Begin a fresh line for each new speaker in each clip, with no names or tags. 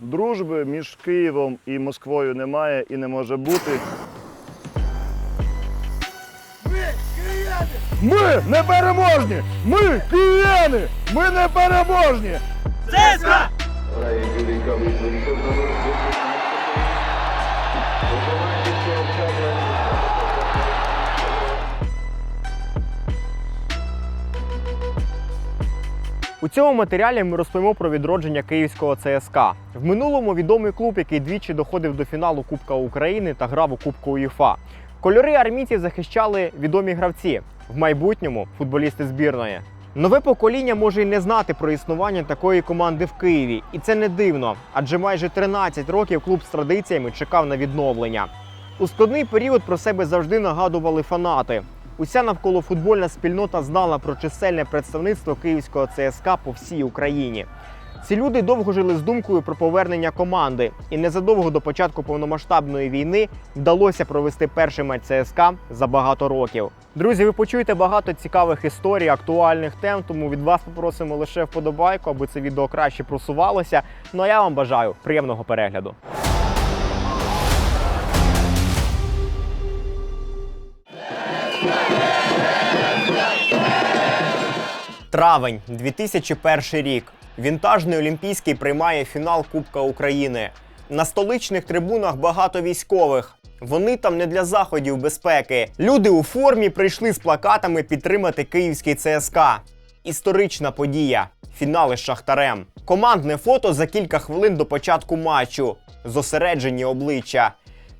Дружби між Києвом і Москвою немає і не може бути. Ми не переможні! Ми кияни! Ми не переможні!
У цьому матеріалі ми розповімо про відродження київського ЦСКА. В минулому відомий клуб, який двічі доходив до фіналу Кубка України та грав у Кубку УЄФА. Кольори армійців захищали відомі гравці, в майбутньому футболісти збірної. Нове покоління може й не знати про існування такої команди в Києві, і це не дивно, адже майже 13 років клуб з традиціями чекав на відновлення. У складний період про себе завжди нагадували фанати. Уся навколофутбольна спільнота знала про чисельне представництво київського ЦСКА по всій Україні. Ці люди довго жили з думкою про повернення команди, і незадовго до початку повномасштабної війни вдалося провести перший матч ЦСКА за багато років. Друзі, ви почуєте багато цікавих історій, актуальних тем, тому від вас попросимо лише вподобайку, аби це відео краще просувалося. Ну а я вам бажаю приємного перегляду. Травень 2001 рік. Вінтажний Олімпійський приймає фінал Кубка України. На столичних трибунах багато військових. Вони там не для заходів безпеки. Люди у формі прийшли з плакатами підтримати київський ЦСКА. Історична подія. Фінали з Шахтарем. Командне фото за кілька хвилин до початку матчу. Зосереджені обличчя.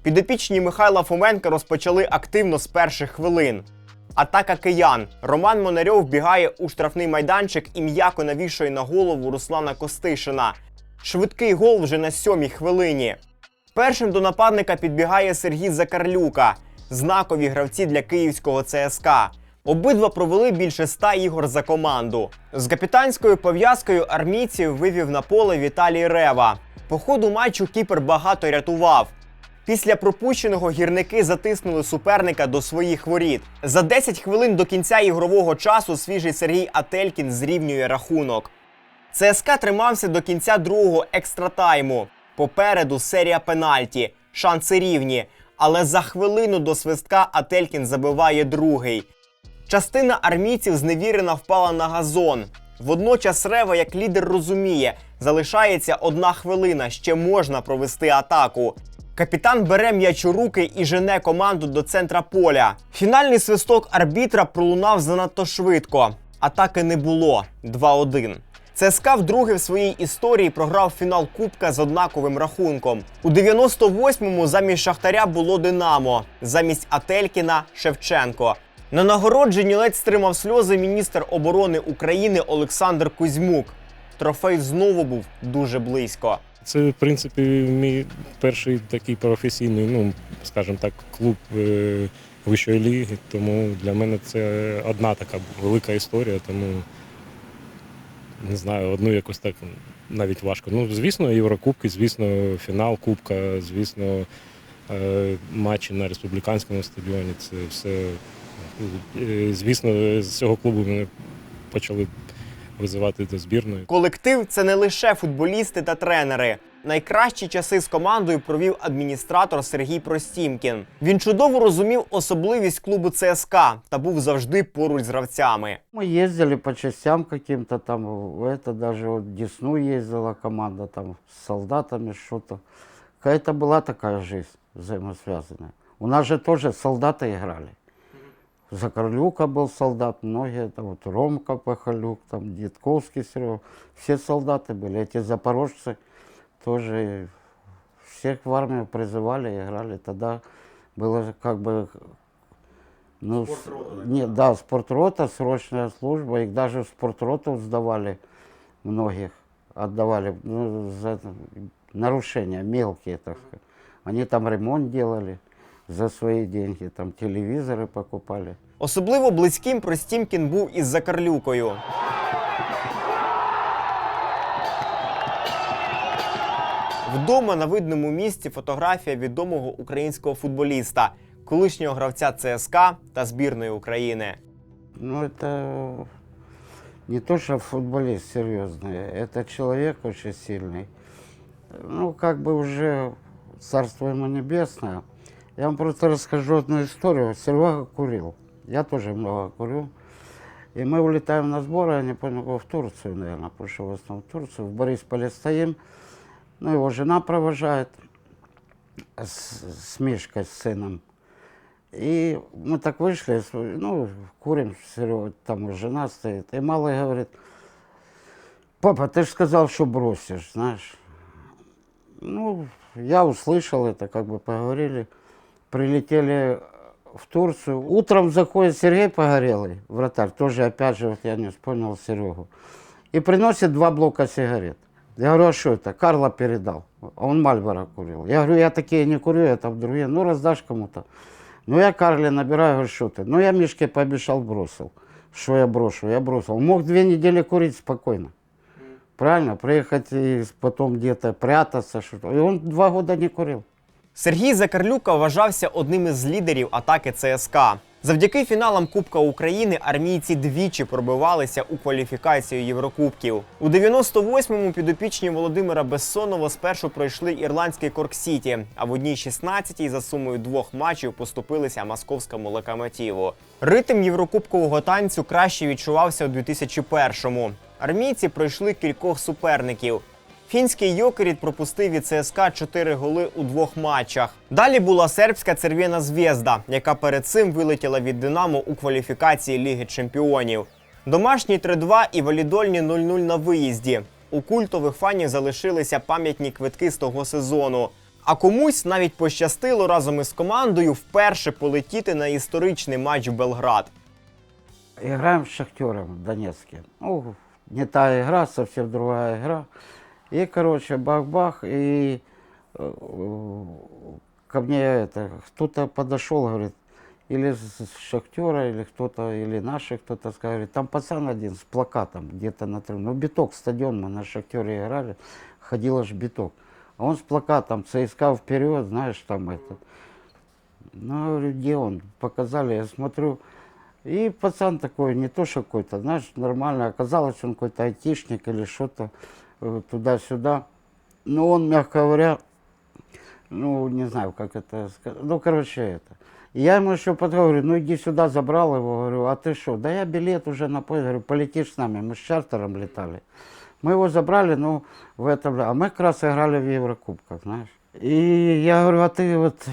Підопічні Михайла Фоменка розпочали активно з перших хвилин. Атака киян. Роман Монарьов бігає у штрафний майданчик і м'яко навішує на голову Руслана Костишина. Швидкий гол вже на сьомій хвилині. Першим до нападника підбігає Сергій Закарлюка, знакові гравці для київського ЦСКА. Обидва провели більше ста ігор за команду. З капітанською пов'язкою армійців вивів на поле Віталій Рева. По ходу матчу кіпер багато рятував. Після пропущеного гірники затиснули суперника до своїх воріт. За 10 хвилин до кінця ігрового часу свіжий Сергій Ателькін зрівнює рахунок. ЦСКА тримався до кінця другого екстратайму. Попереду серія пенальті, шанси рівні. Але за хвилину до свистка Ателькін забиває другий. Частина армійців зневірена впала на газон. Водночас Рева, як лідер, розуміє, залишається одна хвилина, ще можна провести атаку. Капітан бере м'яч у руки і жене команду до центра поля. Фінальний свисток арбітра пролунав занадто швидко. Атаки не було 2-1. ЦСКА вдруге в своїй історії програв фінал Кубка з однаковим рахунком. У 98-му замість Шахтаря було Динамо, замість Ателькіна Шевченко. На нагородженні ледь стримав сльози міністр оборони України Олександр Кузьмук. Трофей знову був дуже близько.
Це, в принципі, мій перший такий професійний, ну, скажімо так, клуб е, вищої ліги. Тому для мене це одна така велика історія, тому не знаю, одну якось так навіть важко. Ну, звісно, Єврокубки, звісно, фінал Кубка, звісно, е, матчі на республіканському стадіоні. Це все. е, Звісно, з цього клубу мене почали визивати до збірної.
Колектив це не лише футболісти та тренери. Найкращі часи з командою провів адміністратор Сергій Простімкін. Він чудово розумів особливість клубу ЦСКА та був завжди поруч з гравцями.
Мы ездили по частям каким-то там, в это даже вот в Десну ездила команда там с солдатами что-то. Какая-то была такая жизнь взаимосвязанная. У нас же тоже солдаты играли. Закарлюка был солдат, многие, там вот Ромка Пахалюк, там Дедковский Серега, все солдаты были. Эти запорожцы тоже всех в армию призывали, играли. Тогда было как бы ну, с- нет, да, спортрота, срочная служба. Их даже в спортроту сдавали многих, отдавали ну, за это, нарушения мелкие, так сказать. Они там ремонт делали за свои деньги, там телевизоры покупали.
Особливо близьким Простімкін був із Закарлюкою. Вдома на видному місці фотографія відомого українського футболіста, колишнього гравця ЦСКА та збірної України.
Ну, это не то, что футболист серьезный, это человек очень сильный. ну, как бы уже царство ему небесное. Я вам просто расскажу одну историю. Серега курил. Я тоже много курю. И мы улетаем на сборы, я не помню, в Турцию, наверное, пошел в основном в Турцию. В Борисполе стоим, ну, его жена провожает с, с Мишкой, с сыном. И мы так вышли, с- ну, курим, Серега, там жена стоит. И малый говорит, папа, ты же сказал, что бросишь, знаешь. Ну, я услышал это, как бы поговорили. Прилетели в Турцию. Утром заходит Сергей Погорелый, вратарь, тоже опять же, вот я не вспомнил Серегу. И приносит два блока сигарет. Я говорю, а что это? Карла передал. А он Мальборо курил. Я говорю, я такие не курю, я там другие. Ну, раздашь кому-то. Ну, я Карле набираю, говорю, что ты? Ну, я Мишке пообещал, бросил. Что я брошу? Я бросил. Мог две недели курить спокойно. Правильно? Приехать и потом где-то прятаться. Что-то. И он два года не курил.
Сергій Закарлюка вважався одним із лідерів атаки ЦСКА. Завдяки фіналам Кубка України армійці двічі пробивалися у кваліфікацію Єврокубків. У 98-му підопічні Володимира Бессонова спершу пройшли ірландський Корк-Сіті, а в одній 16-й за сумою двох матчів поступилися московському локомотиву. Ритм єврокубкового танцю краще відчувався у 2001-му. Армійці пройшли кількох суперників. Фінський Йокеріт пропустив від ЦСКА 4 голи у двох матчах. Далі була сербська Цервєна Звєзда, яка перед цим вилетіла від Динамо у кваліфікації Ліги Чемпіонів. Домашні 3-2 і валідольні 0-0 на виїзді. У культових фанів залишилися пам'ятні квитки з того сезону. А комусь навіть пощастило разом із командою вперше полетіти на історичний матч в Белград.
Играем с Шахтером в Донецке. Ну, не та игра, совсем другая игра. И, короче, бах-бах, и э, ко мне это, кто-то подошел, говорит, или Шахтера, или кто-то, или наши кто-то говорит, там пацан один с плакатом где-то на трибуне. Ну, биток, стадион, мы на Шахтере играли, ходил аж биток. А он с плакатом ЦСКА вперед, знаешь, там это. Ну, говорю, где он? Показали, я смотрю, и пацан такой, не то что какой-то, знаешь, нормально. Оказалось, он какой-то айтишник или что-то туда-сюда. Но он, мягко говоря, ну, не знаю, как это сказать. Ну, короче, это. И я ему еще подходил, говорю, ну иди сюда, забрал его, говорю, а ты что? Да я билет уже на поезд, говорю, полетишь с нами, мы с чартером летали. Мы его забрали, ну, в этом, а мы как раз играли в Еврокубках, знаешь. И я говорю, а ты вот э,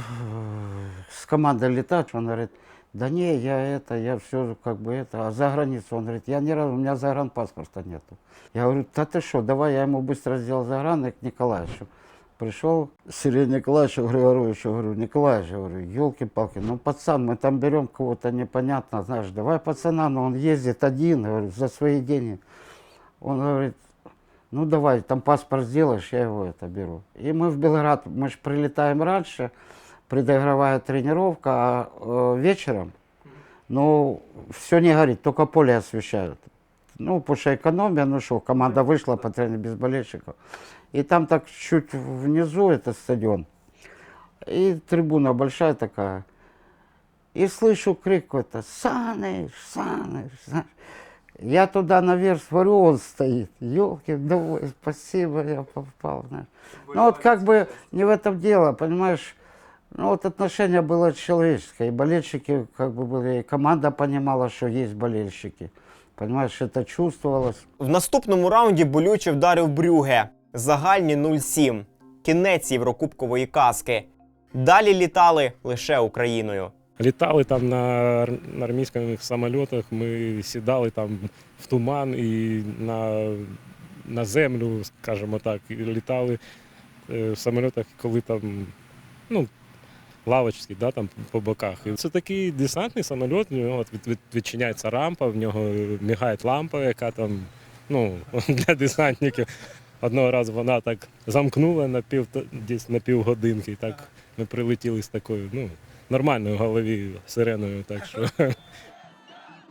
с командой летаешь? Он говорит, да не, я это, я все как бы это, а за границу? Он говорит, я ни разу, у меня загранпаспорта нету. Я говорю, да ты что, давай, я ему быстро сделал загран и к Николаевичу. Пришел Сергей Николаевич Григорович, говорю, Николаевич, говорю, елки-палки, ну пацан, мы там берем кого-то непонятно, знаешь, давай пацана, но он ездит один, говорю, за свои деньги. Он говорит, ну давай, там паспорт сделаешь, я его это беру. И мы в Белград, мы же прилетаем раньше, предыгровая тренировка, а э, вечером, ну, все не горит, только поле освещают. Ну, потому что экономия, ну что, команда вышла по тренеру без болельщиков. И там так чуть внизу это стадион. И трибуна большая такая. И слышу крик какой-то, Саныч, Саныч, знаешь. Я туда наверх смотрю, он стоит. Елки, давай, спасибо, я попал. Знаешь. Ну вот как бы не в этом дело, понимаешь. Ну вот отношение было человеческое. И болельщики как бы были, и команда понимала, что есть болельщики. Понимаешь, это чувствовалось.
В наступному раунді болюче вдарив Брюге. Загальні 0-7. Кінець Єврокубкової казки. Далі літали лише Україною.
Літали там на, ар- на армійських самольотах, ми сідали там в туман і на, на землю, скажімо так, і літали е, в самольотах, коли там, ну, лавочки, да, там по боках. І це такий десантний самоліт, в нього від, від, відчиняється рампа, в нього мігає лампа, яка там, ну, для десантників. Одного разу вона так замкнула на пів, десь на півгодинки. І так ми прилетіли з такою, ну, нормальною голові сиреною. Так що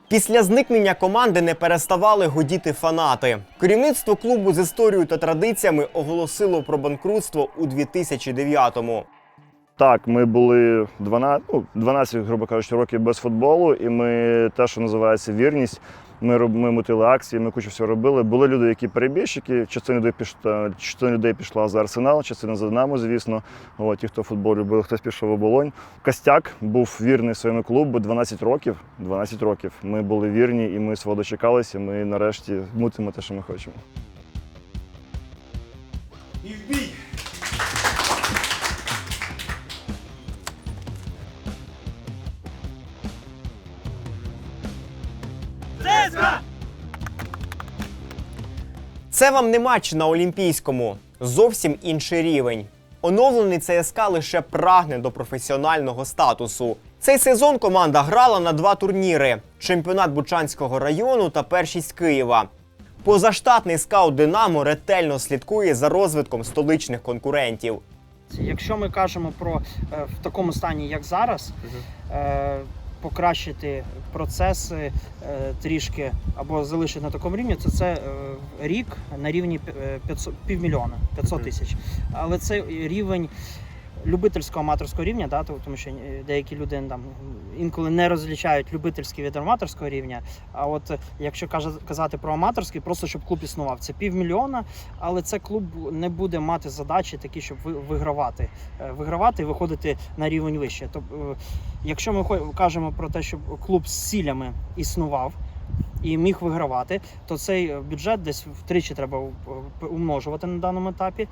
Після зникнення команди не переставали гудіти фанати. Керівництво клубу з історією та традиціями оголосило про банкрутство у 2009-му.
Так, ми були 12, ну, 12, грубо кажучи, років без футболу, і ми те, що називається вірність, Ми, роб- ми мутили акції, ми кучу всього робили. Були люди, які перебіжчики, частина людей пішла, частина людей пішла за Арсенал, частина за Динамо, звісно. От, ті, хто футбол любив, хтось пішов в оболонь. Костяк був вірний своєму клубу 12 років. 12 років. Ми були вірні і ми свого дочекалися. Ми нарешті мутимо те, що ми хочемо.
Це вам не матч на Олімпійському, зовсім інший рівень. Оновлений ЦСКА лише прагне до професіонального статусу. Цей сезон команда грала на два турніри: чемпіонат Бучанського району та першість Києва. Позаштатний скаут Динамо ретельно слідкує за розвитком столичних конкурентів.
Якщо ми кажемо про е, в такому стані, як зараз, е, покращити процеси е, трішки або залишити на такому рівні, то це е, рік на рівні пі- е, 500, півмільйона, 500 тисяч. Але це рівень любительського аматорського рівня, да, тому що е, деякі люди там інколи не розлічають любительський від аматорського рівня. А от е, якщо казати про аматорський, просто щоб клуб існував, це півмільйона, але це клуб не буде мати задачі такі, щоб ви- вигравати, Е, вигравати і виходити на рівень вище. Тобто, якщо ми кажемо про те, щоб клуб з цілями існував. І міг вигравати, то цей е, бюджет десь втричі треба е, умножувати на даному етапі.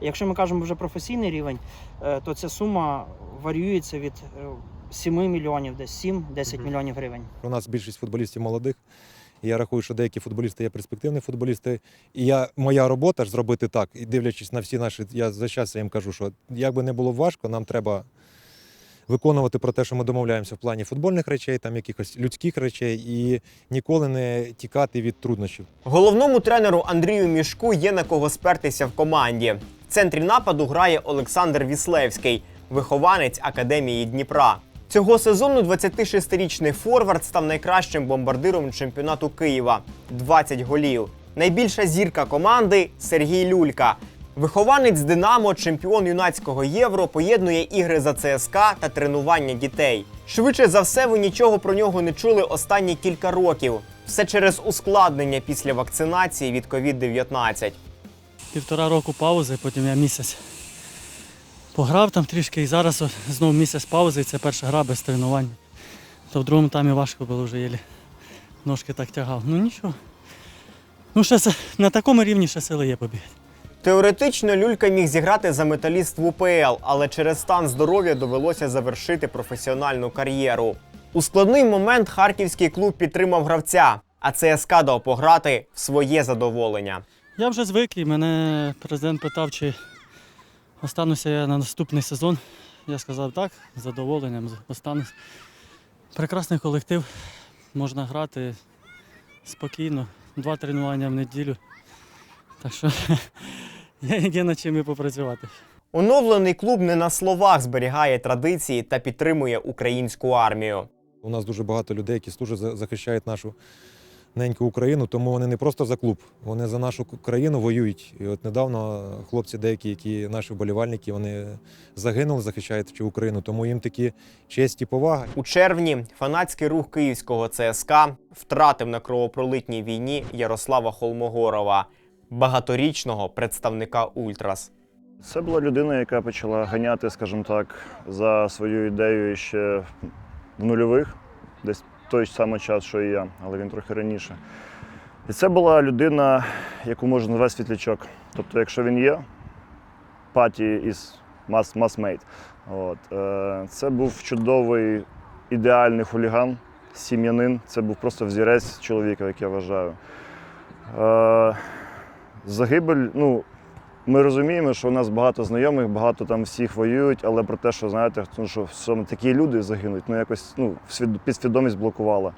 Якщо ми кажемо вже професійний рівень, е, то ця сума варіюється від е, 7 мільйонів, десь 7-10
Мгм.
мільйонів гривень.
У нас більшість футболістів молодих. Я рахую, що деякі футболісти є перспективні футболісти. І я, моя робота ж зробити так, і дивлячись на всі наші, я за час я їм кажу, що як би не було важко, нам треба виконувати про те, що ми домовляємося в плані футбольних речей, там якихось людських речей, і ніколи не тікати від труднощів.
Головному тренеру Андрію Мішку є на кого спертися в команді. В центрі нападу грає Олександр Віслевський, вихованець Академії Дніпра. Цього сезону 26-річний форвард став найкращим бомбардиром чемпіонату Києва 20 голів. Найбільша зірка команди Сергій Люлька. Вихованець Динамо, чемпіон юнацького євро, поєднує ігри за ЦСКА та тренування дітей. Швидше за все, ви нічого про нього не чули останні кілька років. Все через ускладнення після вакцинації від COVID-19.
півтора року паузи, потім я місяць пограв там трішки і зараз знову місяць паузи, і це перша гра без тренувань. То в другому таймі важко було вже єлі. Ножки так тягав. Ну нічого. Ну, ще на такому рівні ще сили є побігти.
Теоретично Люлька міг зіграти за металіст в УПЛ, але через стан здоров'я довелося завершити професіональну кар'єру. У складний момент харківський клуб підтримав гравця, а ЦСКА дав пограти в своє задоволення.
Я вже звик мене президент питав, чи остануся я на наступний сезон. Я сказав так, з задоволенням останусь. Прекрасний колектив, можна грати спокійно, два тренування в неділю. Так що я є над чим і попрацювати.
Оновлений клуб не на словах зберігає традиції та підтримує українську армію.
У нас дуже багато людей, які служать, за- захищають нашу неньку Україну, тому вони не просто за клуб, вони за нашу країну воюють. І от недавно хлопці, деякі, які наші вболівальники, вони загинули, захищаючи Україну, тому їм такі честь і повага.
У червні фанатський рух київського ЦСКА втратив на кровопролитній війні Ярослава Холмогорова, багаторічного представника Ультрас.
Це була людина, яка почала ганяти, скажімо так, за свою ідею ще в нульових, десь той самий час, що і я, але він трохи раніше. І це була людина, яку можна назвати світлячок. Тобто, якщо він є, паті із. От. Е, Це був чудовий ідеальний хуліган, сім'янин. Це був просто взірець чоловіка, як я вважаю. Е, Загибель, ну, ми розуміємо, що у нас багато знайомих, багато там всіх воюють, але про те, що знаєте, ну, що саме такі люди загинуть, ну якось ну, підсвідомість блокувала.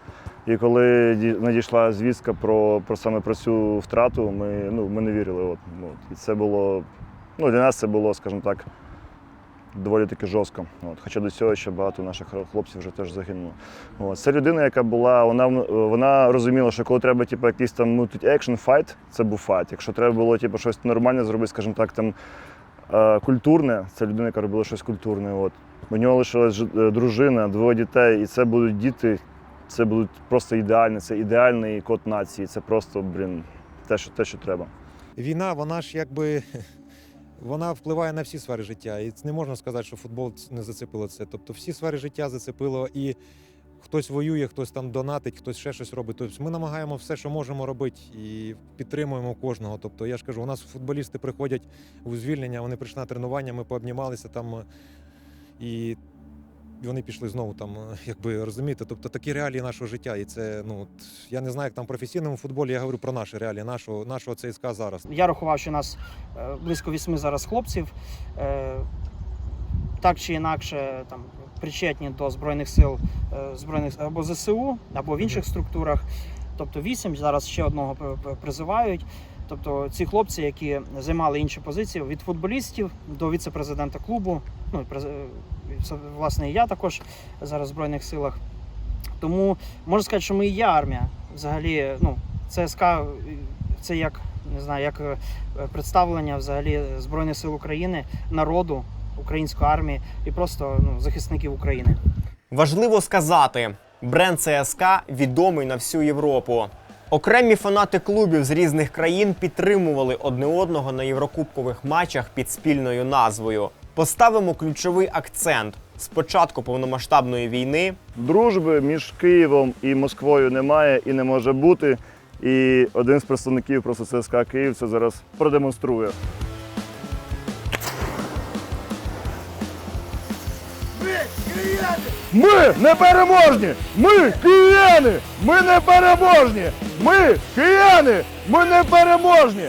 І коли надійшла звістка про, про саме про цю втрату, ми, ну, ми не вірили. От, от. І це було, ну, для нас це було, скажімо так, доволі таки жорстко. От. Хоча до цього ще багато наших хлопців вже теж загинуло. От. Це людина, яка була, вона, вона розуміла, що коли треба типу, якийсь там ну, екшн файт, це був файт. Якщо треба було типу, щось нормальне зробити, скажімо так, там е, культурне, це людина, яка робила щось культурне. От. У нього лишилась е, дружина, двоє дітей, і це будуть діти це будуть просто ідеальні, це ідеальний код нації. Це просто, блін, те, що, те, що треба.
Війна, вона ж якби вона впливає на всі сфери життя. І не можна сказати, що футбол не зацепило це. Тобто всі сфери життя зацепило і хтось воює, хтось там донатить, хтось ще щось робить. Тобто ми намагаємо все, що можемо робити, і підтримуємо кожного. Тобто, я ж кажу, у нас футболісти приходять у звільнення, вони прийшли на тренування, ми пообнімалися там. е, І вони пішли знову там, е, якби розумієте, тобто такі реалії нашого життя. І це ну от, я не знаю, як там в професійному футболі. Я говорю про наші реалії, нашого нашого ЦСКА зараз.
Я рахував, що нас е, близько вісьми зараз хлопців. е, Так чи інакше там причетні до Збройних сил Збройних або ЗСУ, або в інших структурах. Тобто вісім, зараз ще одного призивають. Тобто ці хлопці, які займали інші позиції від футболістів до віце-президента клубу, ну власне і я також зараз в Збройних силах. Тому можна сказати, що ми і є армія. Взагалі, ну, ЦСК це як не знаю, як е, представлення взагалі Збройних сил України, народу, української армії і просто ну, захисників України.
Важливо сказати, бренд ЦСК відомий на всю Європу. Окремі фанати клубів з різних країн підтримували одне одного на єврокубкових матчах під спільною назвою. Поставимо ключовий акцент. З початку повномасштабної війни
Дружби між Києвом і Москвою немає і не може бути. І один з представників просто ЦСКА Київ це зараз продемонструє. Ми не переможні! Ми кияни! Ми не переможні! Ми кияни! Ми не переможні!